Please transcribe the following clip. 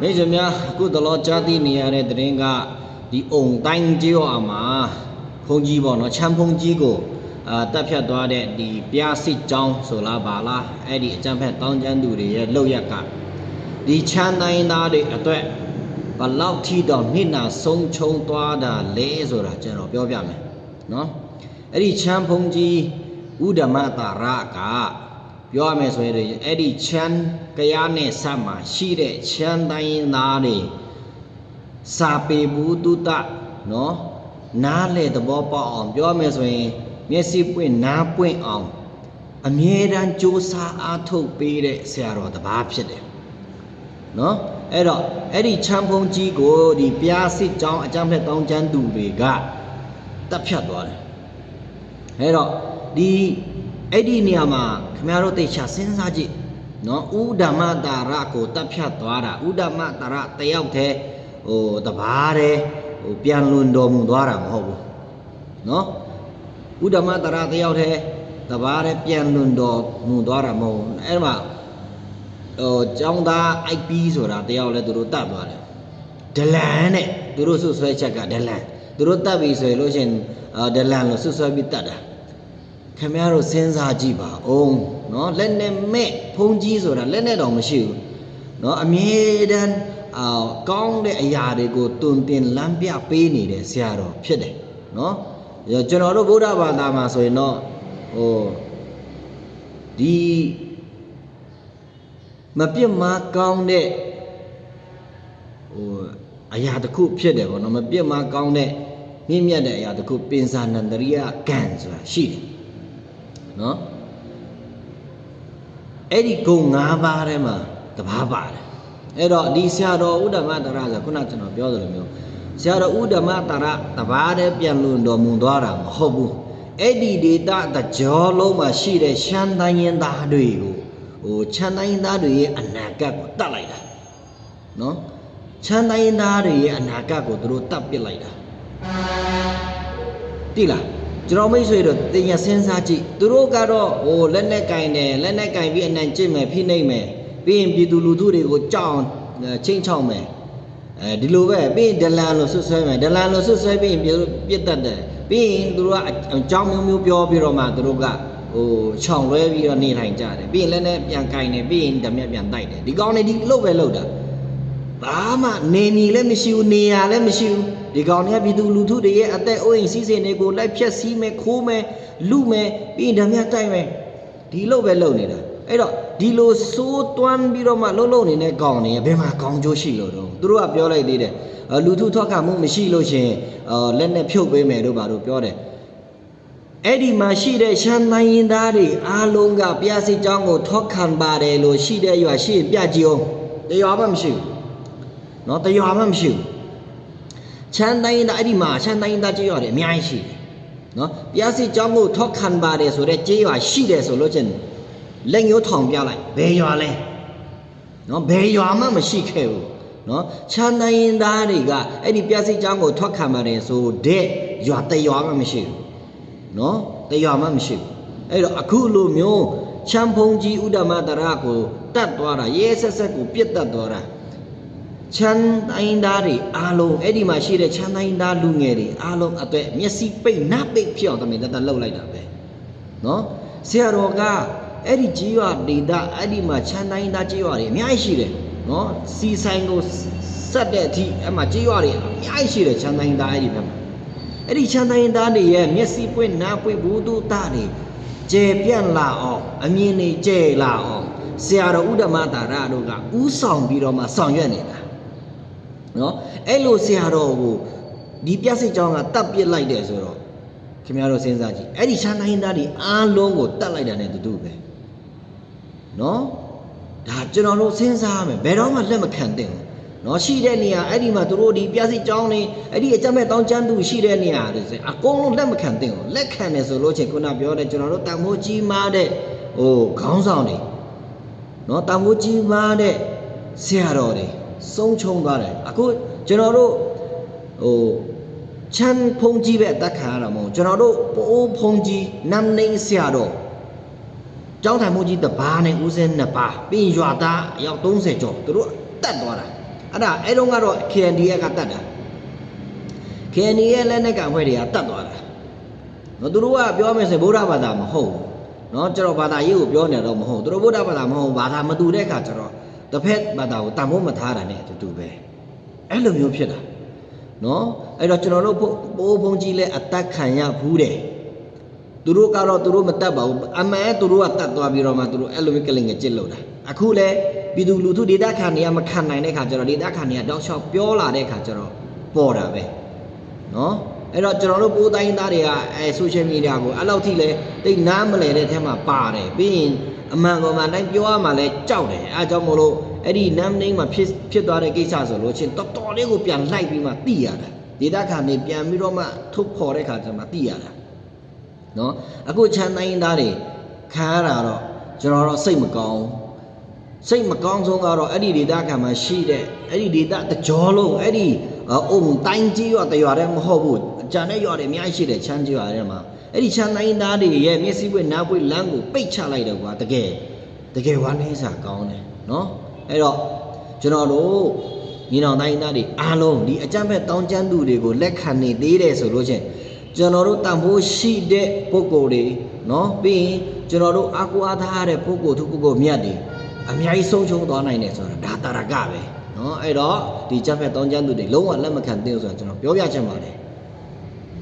မိတ်ဆွေများအခုတလောကြားသိနေရတဲ့သတင်းကဒီအုံတိုင်းကြီးရောအမှာဖုန်ကြီးပေါ့နော်ချမ်းဖုန်ကြီးကိုအာတက်ဖြတ်သွားတဲ့ဒီပြားစစ်ကြောင်းဆိုလားပါလားအဲ့ဒီအကြံဖက်တောင်းကျမ်းသူတွေရဲ့လောက်ရက်ကဒီချမ်းတိုင်းသားတွေအတွက်ဘလောက်ထီတော့နှိနာဆုံးချုံသွားတာလဲဆိုတာကျွန်တော်ပြောပြမယ်နော်အဲ့ဒီချမ်းဖုန်ကြီးဥဒ္ဓမတာရက ပြောရမယ်ဆိုရင်အဲ့ဒီချမ်းကရားနဲ့ဆက်မှာရှိတဲ့ချမ်းတိုင်းသားတွေစာပေဘူးတုတနော်နားလေသဘောပေါက်အောင်ပြောရမယ်ဆိုရင်မျက်စိပွင့်နားပွင့်အောင်အမြဲတမ်းကြိုးစားအားထုတ်ပေးတဲ့ဆရာတော်တစ်ပါးဖြစ်တယ်နော်အဲ့တော့အဲ့ဒီချမ်းဖုံးကြီးကိုဒီပြားစစ်ကြောင်းအကြမ်းဖက်တောင်းချမ်းသူတွေကတပ်ဖြတ်သွားတယ်အဲ့တော့ဒီ အဲ့ဒီနေရာမှာခင်ဗျားတို့သိချစဉ်းစားကြည့်နော်ဥဒ္ဓမတာရကိုတပ်ဖြတ်သွားတာဥဒ္ဓမတာရတယောက်တည်းဟိုတဘာတဲ့ဟိုပြန်လွန်တော်မူသွားတာမဟုတ်ဘူးနော်ဥဒ္ဓမတာရတယောက်တည်းတဘာတဲ့ပြန်လွန်တော်မူသွားတာမဟုတ်ဘူးအဲ့မှာဟိုကျောင်းသား IP ဆိုတာတယောက်လဲသူတို့တတ်သွားတယ်ဒလန်နဲ့သူတို့ဆွဆွဲချက်ကဒလန်သူတို့တတ်ပြီဆိုရင်လို့ရှရင်အာဒလန်လို့ဆွဆွဲပြီးတတ်တာ ခင်ဗျားတို့စဉ်းစားကြည့်ပါအောင်เนาะလက်နဲ့မဲ့ဖုံးကြီးဆိုတာလက်နဲ့တော့မရှိဘူးเนาะအမြဲတမ်းအာကောင်းတဲ့အရာတွေကိုတွင်တင်လမ်းပြပေးနေတဲ့ဆရာတော်ဖြစ်တယ်เนาะကျွန်တော်တို့ဗုဒ္ဓဘာသာမှာဆိုရင်တော့ဟိုဒီမပြစ်မှားကောင်းတဲ့ဟိုအရာတစ်ခုဖြစ်တယ်ဗောနော်မပြစ်မှားကောင်းတဲ့မြင့်မြတ်တဲ့အရာတစ်ခုပင်စာနန္တရိယကံဆိုတာရှိတယ် နော်အဲ့ဒီဂုံ၅ပါးထဲမှာတစ်ပါးပါတယ်အဲ့တော့ဒီဆရာတော်ဥဒ္ဓမတရဆိုခုနကျွန်တော်ပြောသလိုမျိုးဆရာတော်ဥဒ္ဓမတရတစ်ပါးတည်းပြန်လွန်တော်မူသွားတာမဟုတ်ဘူးအဲ့ဒီဒေတာတကြောလုံးမှာရှိတဲ့ရှမ်းတိုင်းရင်းသားတွေကိုဟိုချမ်းတိုင်းရင်းသားတွေရဲ့အနာဂတ်ကိုတတ်လိုက်တာနော်ချမ်းတိုင်းရင်းသားတွေရဲ့အနာဂတ်ကိုသူတို့တတ်ပစ်လိုက်တာတိလား ကျွန်တော်မိတ်ဆွေတို့တင်ရစဉ်းစားကြည့်သူတို့ကတော့ဟိုလက်နဲ့ကင်တယ်လက်နဲ့ကင်ပြီးအနံကျင့်မယ်ဖိနှိပ်မယ်ပြီးရင်ပြည်သူလူထုတွေကိုကြောက်ချင်းချောက်မယ်အဲဒီလိုပဲပြီးရင်ဒလန်လို့ဆွဆွဲမယ်ဒလန်လို့ဆွဆွဲပြီးရင်ပြပြစ်တတ်တယ်ပြီးရင်သူတို့ကအကြောင်းမျိုးမျိုးပြောပြီးတော့မှသူတို့ကဟိုခြောင်လွဲပြီးတော့နေထိုင်ကြတယ်ပြီးရင်လက်နဲ့ပြန်ကင်တယ်ပြီးရင်ဓမြပြန်တိုက်တယ်ဒီကောင်းနေဒီလုတ်ပဲလုတ်တာဘာမှနေမီလည်းမရှိဘူးနေရလည်းမရှိဘူး ဒီကောင်တွေကပြည်သူလူထုတွေရဲ့အသက်အိုးအိမ်စီးစိမ်တွေကိုလိုက်ဖြက်စီးမယ်ခိုးမယ်လူမယ်ပြီးရင်ဓမြတိုက်မယ်ဒီလိုပဲလုပ်နေတာအဲ့တော့ဒီလိုစိုးတွန်းပြီးတော့မှလှုပ်လှုပ်နေတဲ့ကောင်တွေဘယ်မှာကောင်းကျိုးရှိလို့တော့သူတို့ကပြောလိုက်သေးတယ်အော်လူထုထောက်ခံမှုမရှိလို့ရှရင်အော်လက်နဲ့ဖြုတ်ပေးမယ်တို့ဘာလို့ပြောတယ်အဲ့ဒီမှာရှိတဲ့ရှမ်းတိုင်းရင်သားတွေအားလုံးကပြားစစ်ကြောင်းကိုထောက်ခံပါတယ်လို့ရှိတဲ့ရွာရှိရင်ပြကြည့်အောင်တရားမှမရှိဘူးနော်တရားမှမရှိဘူး ချမ်းတိုင်းသားအဲ့ဒီမှာချမ်းတိုင်းသားကြေးရွာတွေအများကြီးရှိတယ်နော်ပြားစစ်ကြောင်းကိုထောက်ခံပါတယ်ဆိုတော့ကြေးရွာရှိတယ်ဆိုလို့ချင်းလက်ညှိုးထောင်ပြလိုက်ဘယ်ရွာလဲနော်ဘယ်ရွာမှမရှိခဲ့ဘူးနော်ချမ်းတိုင်းသားတွေကအဲ့ဒီပြားစစ်ကြောင်းကိုထောက်ခံပါတယ်ဆိုတဲ့ရွာတရွာမှမရှိဘူးနော်တရွာမှမရှိဘူးအဲ့တော့အခုလိုမျိုးချမ်းဖုံကြီးဥဒ္ဓမတရကိုတတ်သွားတာရဲဆက်ဆက်ကိုပြစ်တတ်သွားတာ ချမ်းတိုင်းသားတွေအားလုံးအဲ့ဒီမှာရှိတဲ့ချမ်းတိုင်းသားလူငယ်တွေအားလုံးအတွက်မျက်စိပိတ်နားပိတ်ဖြစ်အောင်တမင်တတ်လှုပ်လိုက်တာပဲနော်ဆရာတော်ကအဲ့ဒီကြီးရွာဒေတာအဲ့ဒီမှာချမ်းတိုင်းသားကြီးရွာတွေအများကြီးရှိတယ်နော်စီဆိုင်ကိုဆက်တဲ့အထိအဲ့မှာကြီးရွာတွေအများကြီးရှိတယ်ချမ်းတိုင်းသားအဲ့ဒီဘက်မှာအဲ့ဒီချမ်းတိုင်းသားတွေရဲ့မျက်စိပွင့်နားပွင့်ဘူးသူသားတွေကျေပြန့်လာအောင်အမြင်တွေကျေလာအောင်ဆရာတော်ဥဒ္ဓမတာရတို့ကဥဆောင်ပြီးတော့မှဆောင်ရွက်နေတာ နော်အဲ့လိုဆရာတော်ကိုဒီပြစိတ်ကြောင်းကတတ်ပစ်လိုက်တယ်ဆိုတော့ခင်ဗျားတို့စဉ်းစားကြည့်အဲ့ဒီရှမ်းတိုင်းသားတွေအားလုံးကိုတတ်လိုက်တာ ਨੇ တူတူပဲနော်ဒါကျွန်တော်တို့စဉ်းစားရမယ်ဘယ်တော့မှလက်မခံသင့်ဘူးနော်ရှိတဲ့နေရာအဲ့ဒီမှာသူတို့ဒီပြစိတ်ကြောင်းနေအဲ့ဒီအကြမ်းမဲ့တောင်းချမ်းသူရှိတဲ့နေရာတွေဆိုအကုန်လုံးလက်မခံသင့်ဘူးလက်ခံတယ်ဆိုလို့ချင်းခုနပြောတဲ့ကျွန်တော်တို့တန်ဖိုးကြီးမားတဲ့ဟိုခေါင်းဆောင်တွေနော်တန်ဖိုးကြီးမားတဲ့ဆရာတော်တွေ ဆုံးချုံသွားတယ်အခုကျွန်တော်တို့ဟိုချမ်းဖုံကြီးပဲအသက်ခံရတာမဟုတ်ကျွန်တော်တို့ပိုးဖုံကြီးနမ်နေဆရာတော်ကျောင်းထိုင်မှုကြီးတပါးနဲ့ဦးစင်းနှစ်ပါးပြီးရင်ရွာသားအယောက်30ကျော်သူတို့တတ်တ်သွားတာအဲ့ဒါအဲ့တော့ကတော့ KNDA ကတတ်တာ KNDA လက်နက်ကအဖွဲ့တွေကတတ်သွားတာနော်သူတို့ကပြောမယ်ဆိုရင်ဗုဒ္ဓဘာသာမဟုတ်ဘူးနော်ကျွန်တော်ဘာသာရေးကိုပြောနေတော့မဟုတ်ဘူးသူတို့ဗုဒ္ဓဘာသာမဟုတ်ဘူးဘာသာမတူတဲ့အခါကျတော့ တစ်ဖက်ဘာသာကိုတန်ဖိုးမထားတာနဲ့အတူတူပဲအဲ့လိုမျိုးဖြစ်တာနော်အဲ့တော့ကျွန်တော်တို့ဘိုးဘုံကြီးလဲအသက်ခံရဘူးတယ်သူတို့ကတော့သူတို့မတတ်ပါဘူးအမှန်သူတို့ကတတ်သွားပြီးတော့မှသူတို့အဲ့လိုမျိုးကလင်ငယ်ကြစ်လို့တာအခုလဲပြည်သူလူထုဒေတာခန်တွေကမခံနိုင်တဲ့ခါကျတော့ဒေတာခန်တွေကတောက်လျှောက်ပြောလာတဲ့ခါကျတော့ပေါ်တာပဲနော်အဲ့တော့ကျွန်တော်တို့ပိုးတိုင်းသားတွေကအဲဆိုရှယ်မီဒီယာကိုအဲ့လောက်ထိလဲတိတ်နားမလဲတဲ့ထဲမှာပါတယ်ပြီးရင် အမှန်ကောင်မှန်တိုင်းပြောရမှလဲကြောက်တယ်အဲအကြောင်းမို့လို့အဲ့ဒီနမ်နေမှာဖြစ်ဖြစ်သွားတဲ့ကိစ္စဆိုလို့ချင်းတော်တော်လေးကိုပြန်လိုက်ပြီးမှသိရတာဒေတာခန်တွေပြန်ပြီးတော့မှထုတ်ဖော်တဲ့ခါကျမှသိရတာနော်အခုချမ်းတိုင်းသားတွေခံရတာတော့ကျွန်တော်တော့စိတ်မကောင်းဘူးစိတ်မကောင်းဆုံးကတော့အဲ့ဒီဒေတာခံမှာရှိတဲ့အဲ့ဒီဒေတာတကြောလုံးအဲ့ဒီအုံတိုင်းကြီးရွာတရွာတည်းမဟုတ်ဘူးအကြံတဲ့ရွာတွေအများကြီးရှိတယ်ချမ်းကြီးရွာထဲမှာ အဲ့ဒီချမ်းတိုင်းသားတွေရဲ့မျက်စိပွင့်နားပွင့်လမ်းကိုပိတ်ချလိုက်တယ်ကွာတကယ်တကယ်ဝါနေစာကောင်းတယ်နော်အဲ့တော့ကျွန်တော်တို့ညီနောင်တိုင်းသားတွေအားလုံးဒီအကြမ်းဖက်တောင်းကျမ်းသူတွေကိုလက်ခံနေသေးတယ်ဆိုလို့ချင်းကျွန်တော်တို့တန်ဖိုးရှိတဲ့ပုဂ္ဂိုလ်တွေနော်ပြီးရင်ကျွန်တော်တို့အကူအထားရတဲ့ပုဂ္ဂိုလ်သူပုဂ္ဂိုလ်မြတ်တွေအများကြီးဆုံးချုံသွားနိုင်တယ်ဆိုတာဒါတာရကပဲနော်အဲ့တော့ဒီကြက်ဖက်တောင်းကျမ်းသူတွေလုံးဝလက်မခံသင့်ဆိုတာကျွန်တော်ပြောပြချင်ပါတယ်